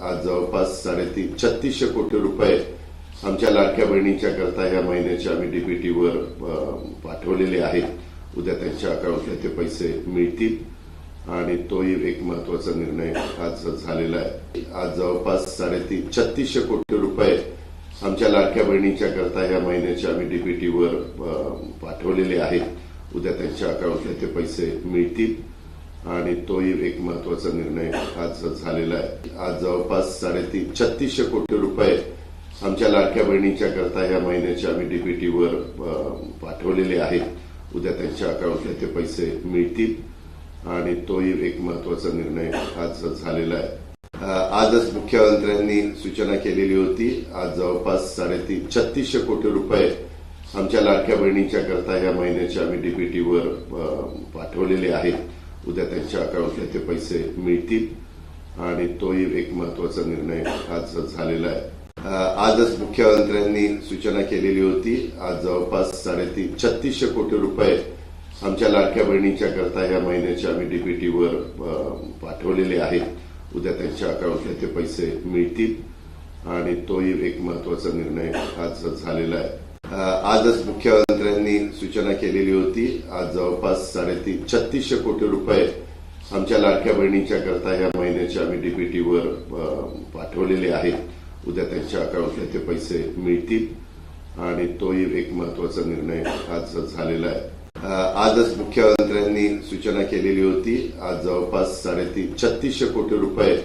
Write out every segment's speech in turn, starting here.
आज जवळपास साडेतीन छत्तीसशे कोटी रुपये आमच्या लाडक्या बहिणीच्या करता ह्या महिन्याचे आम्ही डीबीटीवर पाठवलेले आहेत. उद्या त्यांच्या अकाउंटला ते पैसे मिळतील. आणि तोही एक महत्त्वाचा निर्णय आज झालेला आहे. आज जवळपास साडेतीन छत्तीसशे कोटी रुपये आमच्या लाडक्या बहिणीच्या करता ह्या महिन्याचे आम्ही डीबीटीवर पाठवलेले आहेत. उद्या त्यांच्या अकाउंटला ते पैसे मिळतील. आणि तोही एक महत्त्वाचा निर्णय आज झालेला आहे. आज जवळपास साडेतीन छत्तीसशे कोटी रुपये आमच्या लाडक्या बहिणीच्या करता ह्या महिन्याचे आम्ही डीपीटीवर पाठवलेले आहेत. उद्या त्यांच्या अकाउंटला ते पैसे मिळतील. आणि तोही एक महत्त्वाचा निर्णय आज झालेला आहे. आजच मुख्यमंत्र्यांनी सूचना केलेली होती आज जवळपास साडेतीन छत्तीसशे कोटी रुपये आमच्या लाडक्या बहिणीच्या करता ह्या महिन्याचे आम्ही डीपीटीवर पाठवलेले आहेत. उद्या त्यांच्या अकाउंटला ते पैसे मिळतील. आणि तोही एक महत्त्वाचा निर्णय आज झालेला आहे. आजच मुख्यमंत्र्यांनी सूचना केलेली होती. आज जवळपास साडेतीन छत्तीसशे कोटी रुपये आमच्या लाडक्या बहिणीच्या करता या महिन्याचे आम्ही डीपीटीवर पाठवलेले आहेत. उद्या त्यांच्या अकाउंटला ते पैसे मिळतील. आणि तोही एक महत्त्वाचा निर्णय आज झालेला आहे. आजच मुख्यमंत्र्यांनी सूचना केलेली होती. आज जवळपास साडेतीन छत्तीसशे कोटी रुपये आमच्या लाडक्या बहिणीच्या करता या महिन्याचे आम्ही डीबीटीवर पाठवलेले आहेत. उद्या त्यांच्या अकाउंटला ते पैसे मिळतील. आणि तोही एक महत्त्वाचा निर्णय आज झालेला आहे. आजच मुख्यमंत्र्यांनी सूचना केलेली होती. आज जवळपास साडेतीन छत्तीसशे कोटी रुपये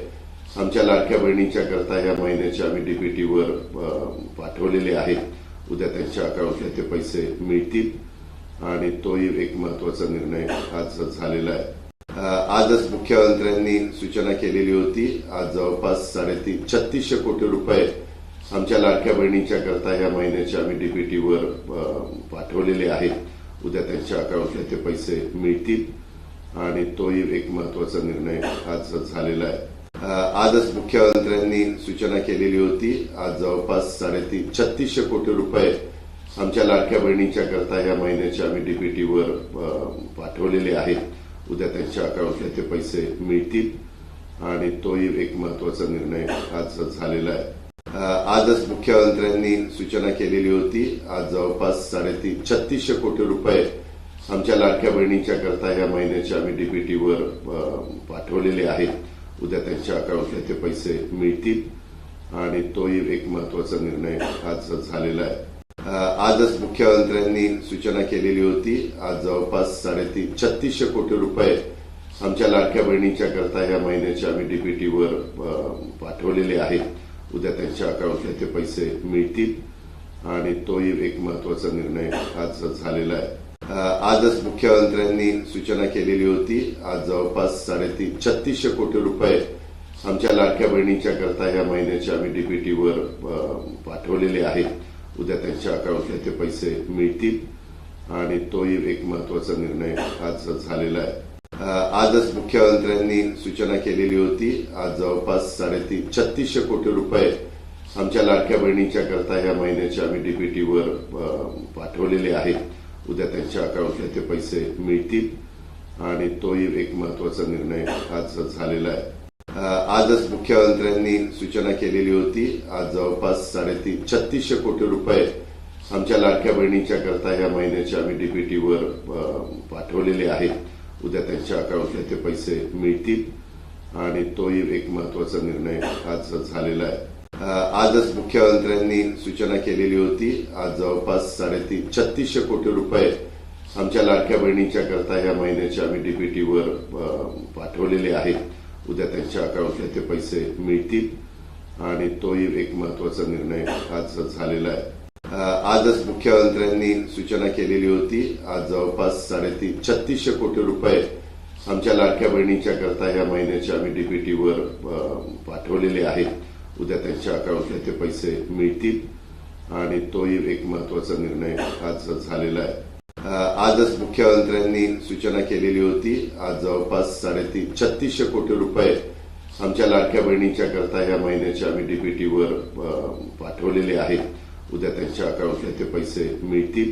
आमच्या लाडक्या बहिणीच्या करता या महिन्याचे आम्ही डीबीटीवर पाठवलेले आहेत. उद्या त्यांच्या अकाउंटला ते पैसे मिळतील. आणि तोही एक महत्त्वाचा निर्णय आज झालेला आहे. आजच मुख्यमंत्र्यांनी सूचना केलेली होती आज जवळपास साडेतीन छत्तीसशे कोटी रुपये आमच्या लाडक्या बहिणीच्या करता या महिन्याच्या आम्ही डीपीटीवर पाठवलेले आहेत. उद्या त्यांच्या अकाउंटला ते पैसे मिळतील. आणि तोही एक महत्त्वाचा निर्णय आज झालेला आहे. आजच मुख्यमंत्र्यांनी सूचना केलेली होती. आज जवळपास साडेतीन छत्तीसशे कोटी रुपये आमच्या लाडक्या बहिणीच्या करता या महिन्याचे आम्ही डीपीटीवर पाठवलेले आहेत. उद्या त्यांच्या अकाउंटला ते पैसे मिळतील. आणि तोही एक महत्त्वाचा निर्णय आज झालेला आहे. आजच मुख्यमंत्र्यांनी सूचना केलेली होती. आज जवळपास साडेतीन छत्तीसशे कोटी रुपये आमच्या लाडक्या बहिणीच्या करता ह्या महिन्याचे आम्ही डीपीटीवर पाठवलेले आहेत. उद्या त्यांच्या अकाउंटला ते पैसे मिळतील. आणि तोही एक महत्त्वाचा निर्णय आज झालेला आहे. आजच मुख्यमंत्र्यांनी सूचना केलेली होती. आज जवळपास साडेतीन छत्तीसशे कोटी रुपये आमच्या लाडक्या बहिणीच्या करता या महिन्याच्या आम्ही डीपीटीवर पाठवलेले आहेत. उद्या त्यांच्या अकाउंटला ते पैसे मिळतील. आणि तोही एक महत्त्वाचा निर्णय आज झालेला आहे. आजच मुख्यमंत्र्यांनी सूचना केलेली होती. आज जवळपास साडेतीन छत्तीसशे कोटी रुपये आमच्या लाडक्या बहिणीच्या करता ह्या महिन्याचे आम्ही डीपीटीवर पाठवलेले आहेत. उद्या त्यांच्या अकाउंटला ते पैसे मिळतील. आणि तोही एक महत्त्वाचा निर्णय आज झालेला आहे. आजच मुख्यमंत्र्यांनी सूचना केलेली होती. आज जवळपास साडेतीन छत्तीसशे कोटी रुपये आमच्या लाडक्या बहिणीच्या करता ह्या महिन्याचे आम्ही डीपीटीवर पाठवलेले आहेत. उद्या त्यांच्या अकाउंटला ते पैसे मिळतील. आणि तोही एक महत्त्वाचा निर्णय आज झालेला आहे. आजच मुख्यमंत्र्यांनी सूचना केलेली होती. आज जवळपास साडेतीन छत्तीसशे कोटी रुपये आमच्या लाडक्या बहिणीच्या करता या महिन्याच्या आम्ही डीपीटीवर पाठवलेले आहेत. उद्या त्यांच्या अकाउंटला ते पैसे मिळतील. आणि तोही एक महत्त्वाचा निर्णय आज झालेला आहे. आजच मुख्यमंत्र्यांनी सूचना केलेली होती आज जवळपास साडेतीन छत्तीसशे कोटी रुपये आमच्या लाडक्या बहिणीच्या करता या महिन्याच्या आम्ही डीपीटीवर पाठवलेले आहेत. उद्या त्यांच्या अकाउंटला ते पैसे मिळतील आणि तोही एक महत्त्वाचा निर्णय आज झालेला आहे. आजच मुख्यमंत्र्यांनी सूचना केलेली होती आज जवळपास साडेतीन छत्तीसशे कोटी रुपये आमच्या लाडक्या बहिणीच्या करता ह्या महिन्याच्या आम्ही डीपीटीवर पाठवलेले आहेत. उद्या त्यांच्या अकाउंटला ते पैसे मिळतील. आणि तोही एक महत्त्वाचा निर्णय आज झालेला आहे. आजच मुख्यमंत्र्यांनी सूचना केलेली होती. आज जवळपास साडेतीन छत्तीसशे कोटी रुपये आमच्या लाडक्या बहिणीच्या करता या महिन्याच्या आम्ही डीपीटीवर पाठवलेले आहेत. उद्या त्यांच्या अकाउंटला ते पैसे मिळतील.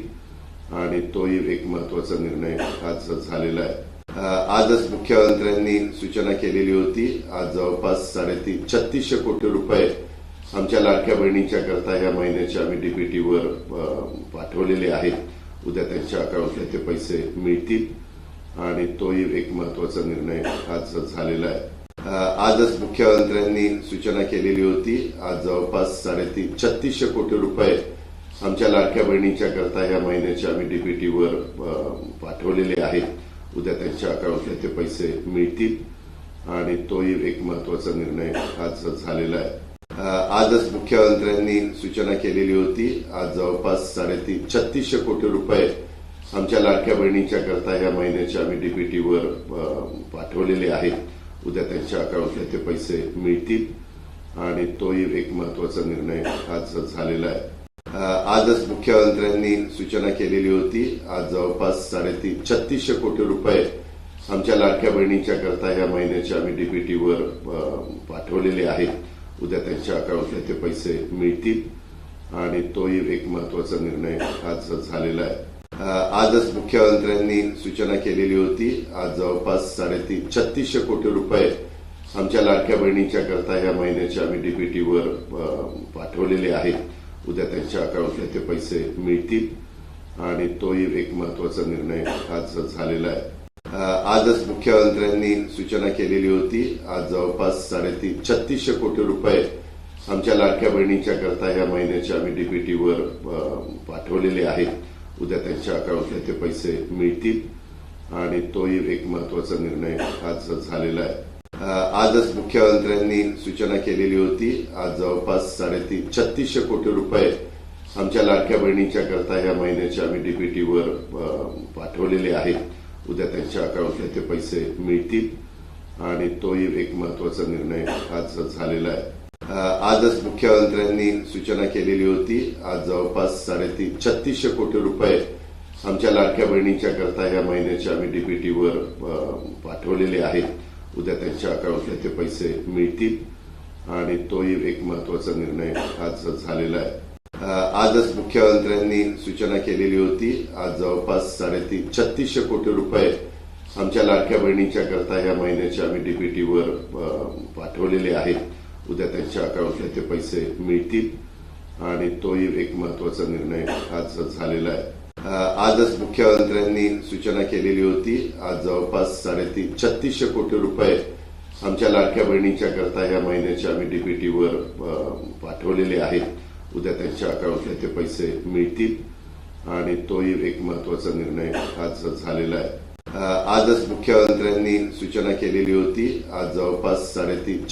आणि तोही एक महत्त्वाचा निर्णय आज झालेला आहे. आजच मुख्यमंत्र्यांनी सूचना केलेली होती. आज जवळपास साडेतीन छत्तीसशे कोटी रुपये आमच्या लाडक्या बहिणीच्या करता या महिन्याचे आम्ही डीपीटीवर पाठवलेले आहेत. उद्या त्यांच्या अकाउंटला ते पैसे मिळतील. आणि तोही एक महत्त्वाचा निर्णय आज झालेला आहे. आजच मुख्यमंत्र्यांनी सूचना केलेली होती. आज जवळपास साडेतीन छत्तीसशे कोटी रुपये आमच्या लाडक्या बहिणीच्या करता या महिन्याचे आम्ही डीपीटीवर पाठवलेले आहेत. उद्या त्यांच्या अकाउंटला ते पैसे मिळतील. आणि तोही एक महत्त्वाचा निर्णय आज झालेला आहे. आजच मुख्यमंत्र्यांनी सूचना केलेली होती. आज जवळपास साडेतीन छत्तीसशे कोटी रुपये आमच्या लाडक्या बहिणीच्या करता या महिन्याच्या आम्ही डीपीटीवर पाठवलेले आहेत. उद्या त्यांच्या अकाउंटला ते पैसे मिळतील. आणि तोही एक महत्त्वाचा निर्णय आज झालेला आहे. आजच मुख्यमंत्र्यांनी सूचना केलेली होती. आज जवळपास साडेतीन छत्तीसशे कोटी रुपये आमच्या लाडक्या बहिणीच्या करता या महिन्याचे आम्ही डीपीटीवर पाठवलेले आहेत उद्या त्यांच्या अकाउंटला ते पैसे मिळतील. आणि तोही एक महत्त्वाचा निर्णय आज झालेला आहे. आजच मुख्यमंत्र्यांनी सूचना केलेली होती. आज जवळपास साडेतीन छत्तीसशे कोटी रुपये आमच्या लाडक्या बहिणीच्या करता या महिन्याचे आम्ही डीपीटीवर पाठवलेले आहेत उद्या त्यांच्या अकाउंटला ते पैसे मिळतील. आणि तोही एक महत्त्वाचा निर्णय आज झालेला आहे. आजच मुख्यमंत्र्यांनी सूचना केलेली होती. आज जवळपास साडेतीन छत्तीसशे कोटी रुपये आमच्या लाडक्या बहिणीच्या करता या महिन्याच्या आम्ही डीपीटीवर पाठवलेले आहेत. उद्या त्यांच्या अकाउंटला ते पैसे मिळतील. आणि तोही एक महत्त्वाचा निर्णय आज झालेला आहे. आजच मुख्यमंत्र्यांनी सूचना केलेली होती. आज जवळपास साडेतीन छत्तीसशे कोटी रुपये आमच्या लाडक्या बहिणीच्या करता या महिन्याचे आम्ही डीपीटीवर पाठवलेले आहेत. उद्या त्यांच्या अकाउंटला ते पैसे मिळतील. आणि तोही एक महत्त्वाचा निर्णय आज झालेला आहे. आजच मुख्यमंत्र्यांनी सूचना केलेली होती. आज जवळपास साडेतीन छत्तीसशे कोटी रुपये आमच्या लाडक्या बहिणीच्या करता या महिन्याचे आम्ही डीपीटीवर पाठवलेले आहेत. उद्या त्यांच्या अकाउंटला ते पैसे मिळतील. आणि तोही एक महत्त्वाचा निर्णय आज झालेला आहे. आजच मुख्यमंत्र्यांनी सूचना केलेली होती. आज जवळपास साडेतीन छत्तीसशे कोटी रुपये आमच्या लाडक्या बहिणीच्या करता या महिन्याचे आम्ही डीपीटीवर पाठवलेले आहेत. उद्या त्यांच्या अकाउंटला ते पैसे मिळतील. आणि तोही एक महत्त्वाचा निर्णय आज झालेला आहे. आजच मुख्यमंत्र्यांनी सूचना केलेली होती. आज जवळपास साडेतीन छत्तीसशे कोटी रुपये आमच्या लाडक्या बहिणीच्या करता या महिन्याचे आम्ही डीपीटीवर पाठवलेले आहेत. उद्या त्यांच्या अकाउंटला ते पैसे मिळतील. आणि तोही एक महत्त्वाचा निर्णय आज झालेला आहे. आजच मुख्यमंत्र्यांनी सूचना केलेली होती. आज जवळपास साडेतीन